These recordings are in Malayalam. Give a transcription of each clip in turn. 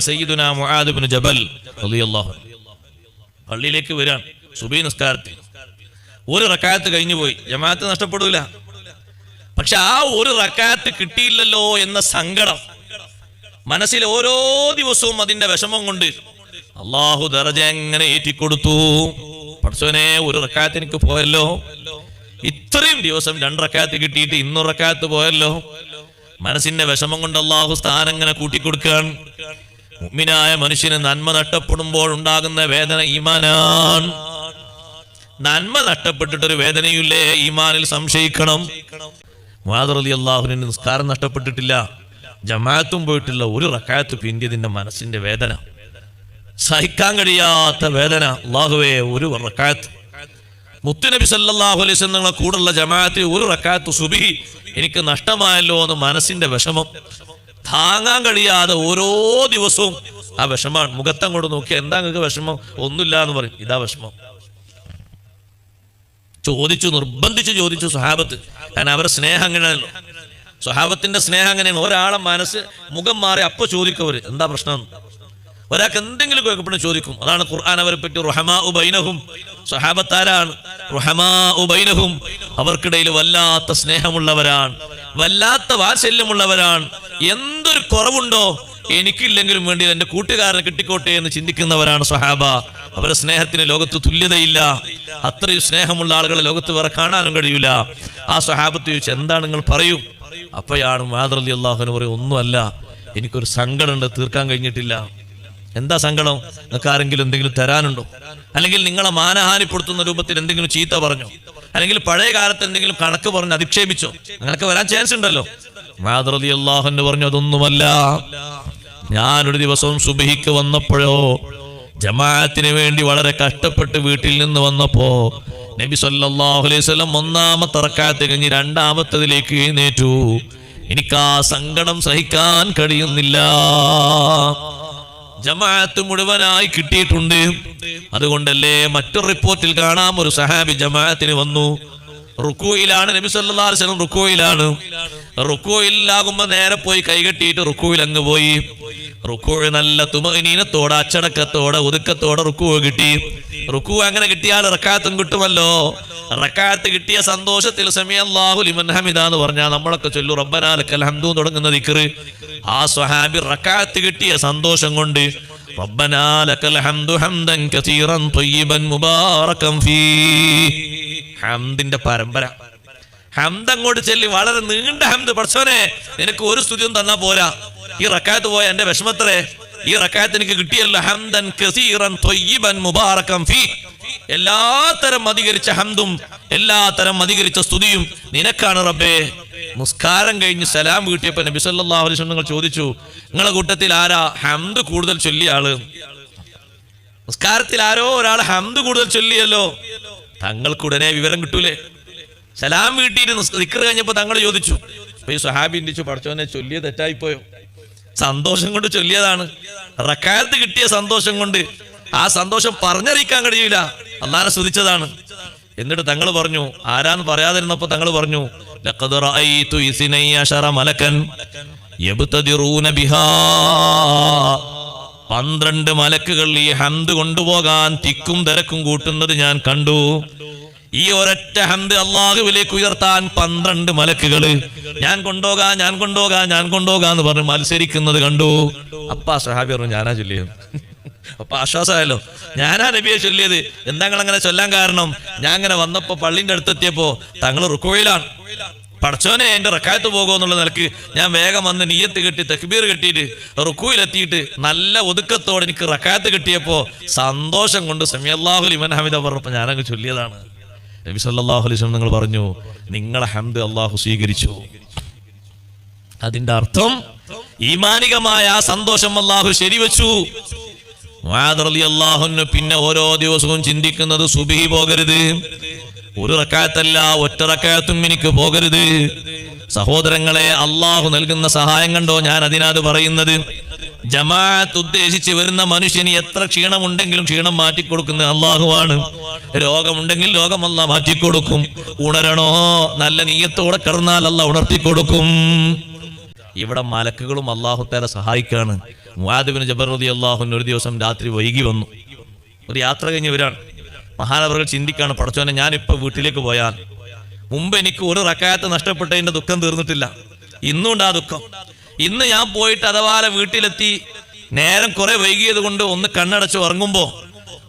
ജബൽ റളിയല്ലാഹു. പള്ളിയിലേക്ക് വരാൻ സുബൈ നിസ്കാരത്തിൽ. ഒരു റക്കാത്ത് കഴിഞ്ഞു പോയി. ജമാഅത്ത് നഷ്ടപ്പെടൂല. പക്ഷെ ആ ഒരു റക്കാത്ത് കിട്ടിയില്ലല്ലോ എന്ന സങ്കടം മനസ്സിൽ ഓരോ ദിവസവും അതിന്റെ വിഷമം കൊണ്ട് അള്ളാഹു ദറജ എങ്ങനെ ഏറ്റിക്കൊടുത്തു? പഠിച്ചവനെ ഒരു റക്കാത്ത് എനിക്ക് പോയല്ലോ. ഇത്രയും ദിവസം രണ്ട് റക്കാത്ത് കിട്ടിയിട്ട് ഇന്നൊരു റക്കാത്ത് പോയല്ലോ. മനസ്സിന്റെ വിഷമം കൊണ്ട് അള്ളാഹു സ്ഥാനം ഇങ്ങനെ കൂട്ടിക്കൊടുക്കാൻ. മുഗ്മിനായ മനുഷ്യന് നന്മ നഷ്ടപ്പെടുമ്പോൾ ഉണ്ടാകുന്ന വേദന ഈമാനാണ്. നന്മ നഷ്ടപ്പെട്ടിട്ടൊരു വേദനയില്ലേ ഈമാനിൽ സംശയിക്കണം. മാതൃതി അള്ളാഹുവിന് നിസ്കാരം നഷ്ടപ്പെട്ടിട്ടില്ല. ജമാഅത്തും പോയിട്ടില്ല. ഒരു റക്കായത്ത് പിന്തിയതിന്റെ മനസ്സിന്റെ വേദന. സഹിക്കാൻ കഴിയാത്ത വേദന. അള്ളാഹുവേ ഒരു റക്കായത്ത്. മുത്തുനബി സല്ലാഹു വസല്ലം നിങ്ങളെ കൂടുള്ള ജമാഅത്തിൽ ഒരു റക്കായത്ത് സുബി എനിക്ക് നഷ്ടമായല്ലോ എന്ന് മനസ്സിന്റെ വിഷമം. താങ്ങാൻ കഴിയാതെ ഓരോ ദിവസവും ആ വിഷമാണ് മുഖത്തങ്ങോട്ട് നോക്കി എന്താ നിങ്ങൾക്ക് വിഷമം? ഒന്നുമില്ല എന്ന് പറയും. ഇതാ വിഷമം. ചോദിച്ചു നിർബന്ധിച്ച് ചോദിച്ചു സ്വഹാബത്ത്. കാരണം അവരുടെ സ്നേഹം അങ്ങനെയാണല്ലോ. സ്വഹാബത്തിന്റെ സ്നേഹം അങ്ങനെയാണ്. ഒരാളെ മനസ്സ് മുഖം മാറി അപ്പൊ ചോദിക്കും അവർ. എന്താ പ്രശ്നം? ഒരാൾക്ക് എന്തെങ്കിലും കേൾക്കപ്പെടുന്ന ചോദിക്കും. അതാണ് ഖുർആൻ അവരെ പറ്റി റുഹമാ ഉബൈനഹും സ്വഹാബത്താരാണ്? റുഹമാ ഉബൈനഹും അവർക്കിടയിൽ വല്ലാത്ത സ്നേഹമുള്ളവരാണ്. വല്ലാത്ത വാത്സല്യമുള്ളവരാണ്. എന്തൊരു കുറവുണ്ടോ? എനിക്കില്ലെങ്കിലും വേണ്ടി എന്റെ കൂട്ടുകാരനെ കിട്ടിക്കോട്ടെ എന്ന് ചിന്തിക്കുന്നവരാണ് സ്വഹാബ. അവരുടെ സ്നേഹത്തിന് ലോകത്ത് തുല്യതയില്ല. അത്രയും സ്നേഹമുള്ള ആളുകളെ ലോകത്ത് വേറെ കാണാനും കഴിയൂല. ആ സ്വഹാബത്ത് ചോദിച്ചു എന്താണ് നിങ്ങൾ പറയൂ? അപ്പോഴാണ് മാതൃലി അള്ളാഹുന് പറയും ഒന്നുമല്ല. എനിക്കൊരു സങ്കടമുണ്ട് തീർക്കാൻ കഴിഞ്ഞിട്ടില്ല. എന്താ സങ്കടം? നിങ്ങൾക്ക് ആരെങ്കിലും എന്തെങ്കിലും തരാനുണ്ടോ? അല്ലെങ്കിൽ നിങ്ങളെ മാനഹാനിപ്പെടുത്തുന്ന രൂപത്തിൽ എന്തെങ്കിലും ചീത്ത പറഞ്ഞോ? അല്ലെങ്കിൽ പഴയ കാലത്ത് എന്തെങ്കിലും കണക്ക് പറഞ്ഞ് അധിക്ഷേപിച്ചോ? അങ്ങനൊക്കെ വരാൻ ചാൻസ് ഉണ്ടല്ലോ. മാതൃലി അള്ളാഹുന്ന് പറഞ്ഞു അതൊന്നുമല്ല. ഞാനൊരു ദിവസം സുബഹിക്ക് വന്നപ്പോഴോ ജമാഅത്തിന് വേണ്ടി വളരെ കഷ്ടപ്പെട്ട് വീട്ടിൽ നിന്ന് വന്നപ്പോ നബി സല്ലല്ലാഹു അലൈഹി ഒന്നാമത്തെ ഇറക്കാത്ത കഴിഞ്ഞ് രണ്ടാമത്തതിലേക്ക് എഴുന്നേറ്റു. എനിക്ക് ആ സങ്കടം സഹിക്കാൻ കഴിയുന്നില്ല. ജമാഅത്ത് മുഴുവനായി കിട്ടിയിട്ടുണ്ട്. അതുകൊണ്ടല്ലേ മറ്റൊരു റിപ്പോർട്ടിൽ കാണാം ഒരു സഹാബി ജമാഅത്തിന് വന്നു. റുക്കോയിലാണ് നബി സല്ലല്ലാഹു അലൈഹി വസല്ലം റുക്കുയിലാണ്. റുക്കോയിലാകുമ്പോ നേരെ പോയി കൈകെട്ടിയിട്ട് റുക്കോയിൽ അങ്ങ് പോയി. റുക്കോഴ് നല്ല തുമനീനത്തോടെ അച്ചടക്കത്തോടെ ഒതുക്കത്തോടെ റുക്കുവ് കിട്ടി. റുക്കു അങ്ങനെ കിട്ടിയാൽ റക്കാത്തും കിട്ടുമല്ലോ. റക്കാത്ത് കിട്ടിയ സന്തോഷത്തിൽ സമിയല്ലാഹു ലിമൻ പറഞ്ഞാൽ നമ്മളൊക്കെ ചൊല്ലു റബ്ബനാലക്കൽ ഹംദു തുടങ്ങുന്ന ദിക്കറ് ആ സ്വഹാബി റക്കാത്ത് കിട്ടിയ സന്തോഷം കൊണ്ട് റബ്ബനാലക്കൽ ഹംദു ഹംദൻ കസീറൻ തൊയ്യബൻ മുബാറകം ഫീ. ഹംദിന്റെ പരമ്പര. ഹംദ് അങ്ങോട്ട് ചെല്ലി വളരെ നീണ്ട ഹംദ്. പഠിച്ചോനെ നിനക്ക് ഒരു സ്തുതിയും തന്നാ പോരാ. ഈ റക്കായത്ത് പോയ എന്റെ വിഷമത്രേ. ഈ റക്കായത്ത് എനിക്ക് കിട്ടിയല്ലോ. ഹംദൻ കസീറൻ തൊയ്യബൻ മുബാറക്കം ഫീ. എല്ലാത്തരം അധികരിച്ച ഹംദും എല്ലാത്തരം അധികരിച്ച സ്തുതിയും നിനക്കാണ് റബ്ബേ. നിസ്കാരം കഴിഞ്ഞ് സലാം വീട്ടിയപ്പോ നബി സല്ലല്ലാഹു അലൈഹി നിങ്ങൾ ചോദിച്ചു നിങ്ങളെ കൂട്ടത്തിൽ ആരാ ഹംദ് കൂടുതൽ ചൊല്ലിയ ആൾ? നിസ്കാരത്തിൽ ആരോ ഒരാൾ ഹംദ് കൂടുതൽ ചൊല്ലിയല്ലോ. തങ്ങൾക്കുടനെ വിവരം കിട്ടൂലേ? സലാം വീട്ടിയിരുന്നു. നിക്കർ കഴിഞ്ഞപ്പോൾ തങ്ങൾ ചോദിച്ചു. അപ്പൊ ഈ സുഹാബി ഇന്ത്യച്ചു പഠിച്ചവനെ ചൊല്ലിയ തെറ്റായിപ്പോയോ? സന്തോഷം കൊണ്ട് ചൊല്ലിയതാണ്. റക്കാലത്ത് കിട്ടിയ സന്തോഷം കൊണ്ട് ആ സന്തോഷം പറഞ്ഞറിയിക്കാൻ കഴിയില്ല അള്ളാനെ സ്തുതിച്ചതാണ് എന്നിട്ട് തങ്ങൾ പറഞ്ഞു ആരാന്ന് പറയാതിരുന്നപ്പോ തങ്ങൾ പറഞ്ഞു "ലഖദ് റഅയ്തു ഇസ്നൈ അശറ മലക്കൻ യബ്തദിറൂന ബിഹാ. പന്ത്രണ്ട് മലക്കുകൾ ഈ ഹന്ത് കൊണ്ടുപോകാൻ തിക്കും തിരക്കും കൂട്ടുന്നത് ഞാൻ കണ്ടു. ഈ ഒരൊറ്റ ഹന്ത് അള്ളാഹുവിലേക്ക് ഉയർത്താൻ പന്ത്രണ്ട് മലക്കുകൾ. ഞാൻ കൊണ്ടുപോകാ ഞാൻ കൊണ്ടുപോകാ ഞാൻ കൊണ്ടുപോകാ എന്ന് പറഞ്ഞ് മത്സരിക്കുന്നത് കണ്ടു. അപ്പ സഹാബി പറഞ്ഞു ഞാനാ ചൊല്ലിയത്. അപ്പൊ ആശ്വാസമായല്ലോ. ഞാനാ നബിയെ ചൊല്ലിയത്. എന്താ അങ്ങനെ ചൊല്ലാൻ കാരണം? ഞാൻ അങ്ങനെ വന്നപ്പോ പള്ളിന്റെ അടുത്തെത്തിയപ്പോ തങ്ങൾ റുക്കോയിലാണ്. പടച്ചോനെ എന്റെ റക്കായത്ത് പോകുമോ എന്നുള്ള നിലയ്ക്ക് ഞാൻ വേഗം വന്ന് നീയത്ത് കെട്ടി തക്ബീർ കെട്ടിയിട്ട് റുക്കുവിലെത്തിയിട്ട് നല്ല ഒതുക്കത്തോടെ എനിക്ക് റക്കായത്ത് കിട്ടിയപ്പോ സന്തോഷം കൊണ്ട് സമയല്ലാഹു ലിമൻ ഹമിദ പറഞ്ഞപ്പോ ഞാനങ്ങ് ചൊല്ലിയതാണ്. നബി സല്ലല്ലാഹു അലൈഹി വസല്ലം നിങ്ങൾ പറഞ്ഞു നിങ്ങളെ ഹംദ് അള്ളാഹു സ്വീകരിച്ചു. അതിന്റെ അർത്ഥം ഈമാനികമായ ആ സന്തോഷം അള്ളാഹു ശരിവെച്ചു. അള്ളാഹുന് പിന്നെ ഓരോ ദിവസവും ചിന്തിക്കുന്നത് സുബിഹി പോകരുത്. ഒരു റക്കായത്തല്ല ഒറ്റ റക്കായത്തും എനിക്ക് പോകരുത്. സഹോദരങ്ങളെ അള്ളാഹു നൽകുന്ന സഹായം കണ്ടോ? ഞാൻ അതിനത് പറയുന്നത്. ജമാഅത്ത് ഉദ്ദേശിച്ച് വരുന്ന മനുഷ്യന് എത്ര ക്ഷീണമുണ്ടെങ്കിലും ക്ഷീണം മാറ്റിക്കൊടുക്കുന്ന അള്ളാഹുവാണ്. രോഗമുണ്ടെങ്കിൽ രോഗം അല്ല മാറ്റിക്കൊടുക്കും. ഉണരണോ നല്ല നീയത്തോടെ കിടന്നാൽ അല്ല ഉണർത്തിക്കൊടുക്കും. ഇവിടെ മലക്കുകളും അള്ളാഹുത്താല സഹായിക്കാണ്. മുവാദിബിന് ജബർറതി അള്ളാഹുൻ ഒരു ദിവസം രാത്രി വൈകി വന്നു. ഒരു യാത്ര കഴിഞ്ഞ് വരാണ് മഹാനവറുകൾ ചിന്തിക്കാണ് പടച്ചോനെ ഞാനിപ്പോൾ വീട്ടിലേക്ക് പോയാൽ മുമ്പ് എനിക്ക് ഒരു റക്കായത്ത് നഷ്ടപ്പെട്ടതിന്റെ ദുഃഖം തീർന്നിട്ടില്ല. ഇന്നുണ്ട് ആ ദുഃഖം. ഇന്ന് ഞാൻ പോയിട്ട് അഥവാ വീട്ടിലെത്തി. നേരം കുറെ വൈകിയത് കൊണ്ട് ഒന്ന് കണ്ണടച്ച് ഉറങ്ങുമ്പോ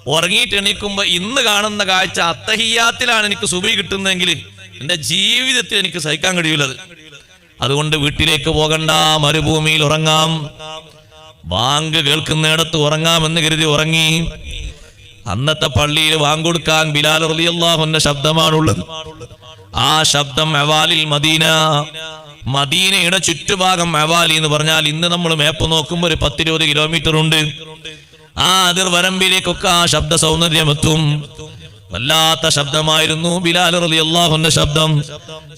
ഉറങ്ങിയിട്ട് എണീക്കുമ്പോ ഇന്ന് കാണുന്ന കാഴ്ച അത്തഹിയാത്തിലാണ് എനിക്ക് സുബി കിട്ടുന്നതെങ്കിൽ എന്റെ ജീവിതത്തിൽ എനിക്ക് സഹിക്കാൻ കഴിയില്ലത് അതുകൊണ്ട് വീട്ടിലേക്ക് പോകണ്ട മരുഭൂമിയിൽ ഉറങ്ങാം. ബാങ്ക് കേൾക്കുന്നിടത്ത് ഉറങ്ങാമെന്ന് കരുതി ഉറങ്ങി. അന്നത്തെ പള്ളിയിൽ വാങ്കൊടുക്കാൻ ബിലാൽ റളിയല്ലാഹുവിന്റെ ശബ്ദമാണുള്ളത്. ആ ശബ്ദം അവാലിൽ മദീന. മദീനയുടെ ചുറ്റുഭാഗം മെവാലി എന്ന് പറഞ്ഞാൽ ഇന്ന് നമ്മൾ മേപ്പ് നോക്കുമ്പോൾ ഒരു പത്തിരുപത് കിലോമീറ്റർ ഉണ്ട്. ആ അതിർ വരമ്പിലേക്കൊക്കെ ആ ശബ്ദ സൗന്ദര്യം എത്തും. വല്ലാത്ത ശബ്ദമായിരുന്നു ബിലാൽ അള്ളാഹുന്റെ ശബ്ദം.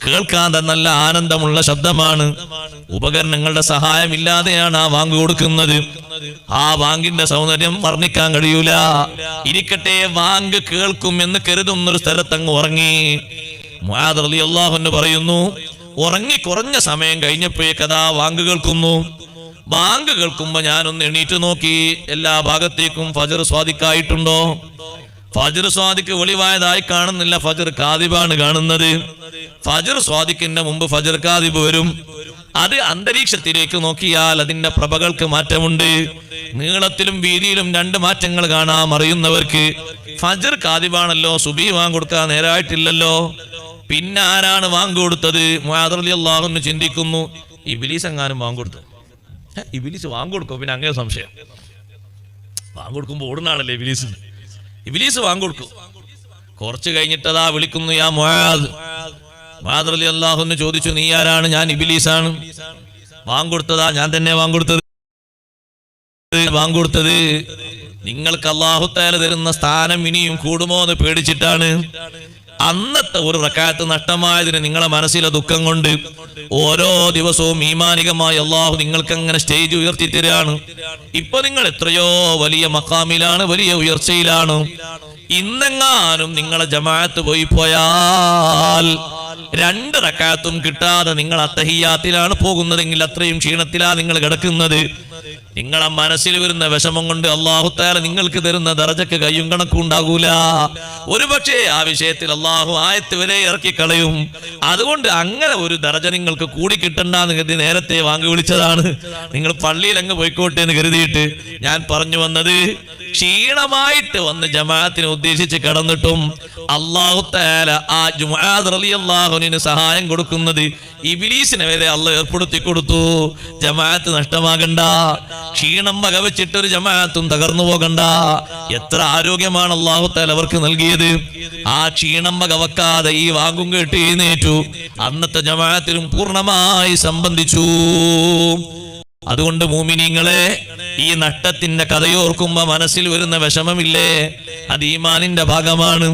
കേൾക്കാൻ നല്ല ആനന്ദമുള്ള ശബ്ദമാണ്. ഉപകരണങ്ങളുടെ സഹായമില്ലാതെയാണ് ആ വാങ്ക് കൊടുക്കുന്നത്. ആ വാങ്കിന്റെ സൗന്ദര്യം വർണിക്കാൻ കഴിയൂല. ഇരിക്കട്ടെ വാങ്ക് കേൾക്കും എന്ന് കരുതുന്നൊരു സ്ഥലത്തങ്ങ് ഉറങ്ങി. മുആദ് റളിയല്ലാഹു പറയുന്നു ഉറങ്ങി കുറഞ്ഞ സമയം കഴിഞ്ഞപ്പോഴേക്കതാ വാങ്ക് കേൾക്കുന്നു. ബാങ്ക് കേൾക്കുമ്പോ ഞാനൊന്ന് എണീറ്റ് നോക്കി. എല്ലാ ഭാഗത്തേക്കും ഫജർ സ്വാദിക്കായിട്ടുണ്ടോ? ഫജർ സ്വാദിക്ക് വെളിവായതായി കാണുന്നില്ല. ഫജർ കാദിബാണ് കാണുന്നത്. ഫജർ സ്വാദിക്കിന്റെ മുമ്പ് ഫജർ കാദിബ് വരും. അത് അന്തരീക്ഷത്തിലേക്ക് നോക്കിയാൽ അതിന്റെ പ്രഭകൾക്ക് മാറ്റമുണ്ട്. നീളത്തിലും വീതിയിലും രണ്ട് മാറ്റങ്ങൾ കാണാം അറിയുന്നവർക്ക്. ഫജർ കാദിബാണല്ലോ സുബി വാങ്ങിക്കൊടുക്കാൻ നേരായിട്ടില്ലല്ലോ. പിന്നെ ആരാണ് വാങ്ങിക്കൊടുത്തത് മുഹാദർലി അള്ളാഹുന്ന് ചിന്തിക്കുന്നു. ഇബിലീസ് എങ്ങാനും വാങ്ങിക്കൊടുത്തു ഹെ, ഇബിലീസ് വാങ്ങിക്കൊടുക്കും പിന്നെ അങ്ങനെ സംശയം. വാങ്ങിക്കൊടുക്കുമ്പോൾ ഓടുന്ന ആളല്ലേ ഇബിലീസ്? ഇബിലീസ് വാങ്ങിക്കൊടുക്കും കുറച്ച് കഴിഞ്ഞിട്ടതാ വിളിക്കുന്നു യാ മുആദ് റളി അള്ളാഹുന്ന് ചോദിച്ചു നീ ആരാണ്? ഞാൻ ഇബിലീസാണ്. വാങ്ങിക്കൊടുത്തതാ ഞാൻ തന്നെ വാങ്ങിക്കൊടുത്തത് വാങ്ങിക്കൊടുത്തത് നിങ്ങൾക്ക് അള്ളാഹുത്താല തരുന്ന സ്ഥാനം ഇനിയും കൂടുമോ എന്ന് പേടിച്ചിട്ടാണ്. അന്നത്തെ ഒരു റക്കാത്ത് നഷ്ടമായതിന് നിങ്ങളെ മനസ്സിലെ ദുഃഖം കൊണ്ട് ഓരോ ദിവസവും ഈമാനികമായി അള്ളാഹു നിങ്ങൾക്ക് അങ്ങനെ സ്റ്റേജ് ഉയർത്തി തരാണ് ഇപ്പൊ നിങ്ങൾ എത്രയോ വലിയ മക്കാമിലാണ് വലിയ ഉയർച്ചയിലാണ്. ഇന്നെങ്ങാനും നിങ്ങളെ ജമാഅത്ത് പോയി പോയാൽ രണ്ട് റക്കാത്തും കിട്ടാതെ നിങ്ങൾ അത്തഹിയാത്തിലാണ് പോകുന്നതെങ്കിൽ അത്രയും ക്ഷീണത്തിലാണ് നിങ്ങൾ കിടക്കുന്നത്. നിങ്ങളെ മനസ്സിൽ വരുന്ന വിഷമം കൊണ്ട് അള്ളാഹുത്താല നിങ്ങൾക്ക് തരുന്ന ദർജക്ക് കയ്യും കണക്കും ഉണ്ടാകൂല. ഒരുപക്ഷെ ആ വിഷയത്തിൽ അള്ളാഹു ആയത്ത് വരെ ഇറക്കി കളയും അതുകൊണ്ട് അങ്ങനെ ഒരു ദർജ നിങ്ങൾക്ക് കൂടി കിട്ടണ്ടെന്ന് കരുതി നേരത്തെ വാങ്ങി വിളിച്ചതാണ്. നിങ്ങൾ പള്ളിയിൽ അങ്ങ് പോയിക്കോട്ടെ എന്ന് കരുതിയിട്ട് ഞാൻ പറഞ്ഞു വന്നത് ക്ഷീണമായിട്ട് വന്ന് ജമാഅത്തിനെ ഉദ്ദേശിച്ച് കടന്നിട്ടും അള്ളാഹു താല ആ ജുമാഅത്ത് റളിയല്ലാഹുവിന് സഹായം കൊടുക്കുന്നത് ഇബിലീസിനെ വരെ അള്ള ഏർപ്പെടുത്തി കൊടുത്തു. ജമാഅത്ത് നഷ്ടമാകണ്ട. ക്ഷീണം വകവെച്ചിട്ട് ഒരു ജമാഅത്തും തകർന്നു പോകണ്ട. എത്ര ആരോഗ്യമാണ് അള്ളാഹു താല അവർക്ക് നൽകിയത്? ആ ക്ഷീണം വകവെക്കാതെ ഈ വാങ്ങും കേട്ട് എഴുന്നേറ്റു. അന്നത്തെ ജമാഅത്തിനും പൂർണമായി സംബന്ധിച്ചു. അതുകൊണ്ട് മൂമിനിങ്ങളെ ഈ നഷ്ടത്തിന്റെ കഥയോർക്കുമ്പോ മനസ്സിൽ വരുന്ന വിഷമമില്ലേ? അത് ഈമാനിന്റെ ഭാഗമാണ്.